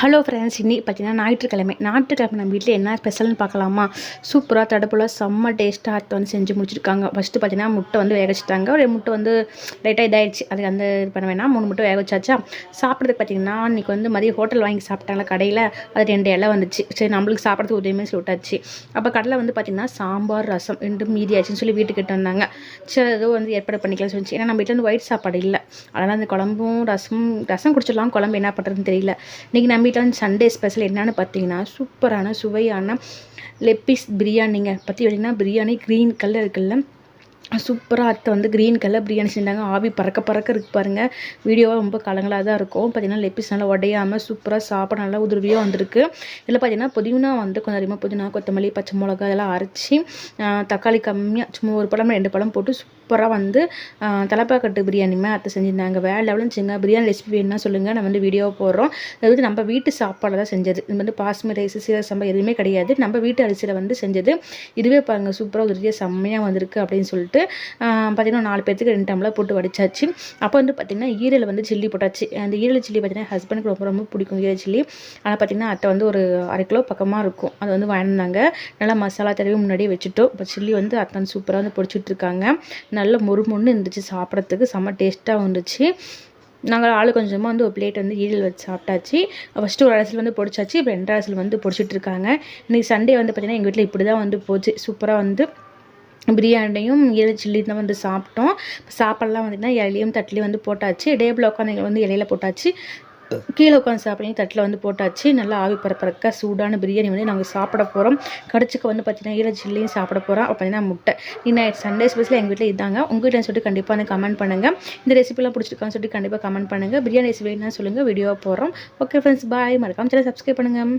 Hello friends இன்னைக்கு பார்த்தீங்கன்னா ஞாயிற்றுக்கிழமை. ஞாயிற்றுக்கிழமை நம்ம வீட்டில் என்ன ஸ்பெஷல்னு பார்க்கலாமா சூப்பராக தடுப்புல செம்ம டேஸ்ட்டாக அத்தை வந்து செஞ்சு முடிச்சிருக்காங்க. ஃபஸ்ட்டு பார்த்தீங்கன்னா முட்டை வந்து வேக வச்சுட்டாங்க. ஒரு முட்டை வந்து லைட்டாக இதாயிடுச்சு அதுக்கு அந்த இது பண்ண வேணாம். மூணு முட்டை வேக வச்சாச்சா? சாப்பிட்றதுக்கு பார்த்தீங்கன்னா இன்றைக்கி வந்து மதியம் ஹோட்டல் வாங்கி சாப்பிட்டாங்களா கடையில் அது ரெண்டு இலை வந்துச்சு. சரி நம்மளுக்கு சாப்பிட்றதுக்கு உதவியுமே சொல்லி விட்டாச்சு. அப்போ கடையில் வந்து பார்த்திங்கன்னா சாம்பார் ரசம் ரெண்டும் மீதி ஆச்சுன்னு சொல்லி வீட்டுக்கிட்ட வந்தாங்க. சரி ஏதோ வந்து ஏற்பாடு பண்ணிக்கலாம் சொல்லிச்சு. ஏன்னா நம்ம வீட்டில் வந்து ஒயிட் சாப்பாடு இல்லை. அதனால் அந்த குழம்பும் ரசம் ரசம் குடிச்சிடலாம். குழம்பு என்ன பண்ணுறதுன்னு தெரியல. இன்றைக்கி நம்ம வீட்டில் வந்து சண்டே ஸ்பெஷல் என்னென்னு பார்த்தீங்கன்னா சூப்பரான சுவையான லெப்பிஸ் பிரியாணிங்க. பற்றி பார்த்தீங்கன்னா பிரியாணி க்ரீன் கலர் இருக்குல்ல. சூப்பராக அத்தை வந்து க்ரீன் கலர் பிரியாணி செஞ்சாங்க. ஆவி பறக்க பறக்க இருக்கு பாருங்கள் வீடியோவாக ரொம்ப கலங்களாக தான் இருக்கும். பார்த்தீங்கன்னா லெப்பிஸ் நல்லா உடையாமல் சூப்பராக சாப்பிட நல்லா உதிர்வியாக வந்திருக்கு. இதில் பார்த்தீங்கன்னா புதினா வந்து கொஞ்சம் அதிகமாக புதினா கொத்தமல்லி பச்சை மிளகா இதெல்லாம் அரைச்சி தக்காளி கம்மியாக சும்மா ஒரு பழம் ரெண்டு பழம் போட்டு சூப்பராக வந்து தலைப்பாக்கட்டு பிரியாணிமே அத்தை செஞ்சுருந்தாங்க. வேறு லெவலும் செஞ்சுங்க பிரியாணி ரெசிபி வேணும்னா சொல்லுங்கள் நான் வந்து வீடியோ போடுறோம். அது வந்து நம்ம வீட்டு சாப்பாடு தான் செஞ்சது. இது வந்து பாஸ்மி ரைஸ் சீரக சம்பா எதுவுமே கிடையாது. நம்ம வீட்டு அரிசியில் வந்து செஞ்சது. இதுவே பாருங்கள் சூப்பராக உதிரியாக செம்மையாக வந்திருக்கு அப்படின்னு சொல்லிட்டு பார்த்திங்கன்னா நாலு பேர்த்துக்கு ரெண்டு டம்ளர் போட்டு வடிச்சாச்சு. அப்போ வந்து பார்த்திங்கன்னா ஈரல் வந்து சில்லி போட்டாச்சு. அந்த ஈரல் சில்லி பார்த்திங்கன்னா ஹஸ்பண்டுக்கு ரொம்ப ரொம்ப பிடிக்கும் ஈரல் சில்லி ஆனால் பார்த்திங்கன்னா அத்தை வந்து ஒரு அரை கிலோ பக்கமாக இருக்கும். அது வந்து வாங்கினாங்க. நல்லா மசாலா தடவி முன்னாடியே வச்சுட்டோம். இப்போ சில்லி வந்து அத்தை வந்து சூப்பராக வந்து பிடிச்சிட்ருக்காங்க நல்ல மொறு மொன்னு இருந்துச்சு சாப்பிட்றதுக்கு. செம்ம டேஸ்ட்டாக இருந்துச்சு. நாங்கள் ஆள் கொஞ்சமாக வந்து ஒரு பிளேட் வந்து ஈரல் வச்சு சாப்பிட்டாச்சு. ஃபஸ்ட்டு ஒரு அரசில் வந்து பொடிச்சாச்சு. இப்போ ரெண்டு அரசில் வந்து பிடிச்சிட்டுருக்காங்க இன்றைக்கி சண்டே வந்து பார்த்திங்கன்னா எங்கள் வீட்டில் இப்படி தான் வந்து போச்சு. சூப்பராக வந்து பிரியாணியும் இலை சில்லி தான் வந்து சாப்பிட்டோம். சாப்பாடெலாம் வந்துட்டுனா இலையும் தட்டிலையும் வந்து போட்டாச்சு. டேபிள் உட்காந்து வந்து இலையில போட்டாச்சு. கீழே உட்காந்து சாப்பிட்றீங்க தட்டில் வந்து போட்டாச்சு. நல்லா ஆவி பரப்பறக்க சூடான பிரியாணி வந்து நாங்கள் சாப்பிட போகிறோம் கடிச்சுக்க வந்து பார்த்தீங்கன்னா ஈர சில்லியும் சாப்பிட போகிறோம் அப்போ பார்த்தீங்கன்னா முட்டை. இன்னும் சண்டே ஸ்பெஷல் எங்கள் வீட்டில் இதாங்க. உங்கள் வீட்டில் சொல்லிட்டு கண்டிப்பாக வந்து கமெண்ட் பண்ணுங்கள் இந்த ரெசிபிலாம் பிடிச்சிருக்கான்னு சொல்லிட்டு கண்டிப்பாக கமெண்ட் பண்ணுங்கள் பிரியாணி ரெசிபி என்ன சொல்லுங்கள் வீடியோ போடுறோம். ஓகே ஃப்ரெண்ட்ஸ் பாய் மறக்காமல் சேனல் சப்ஸ்கிரைப் பண்ணுங்கள்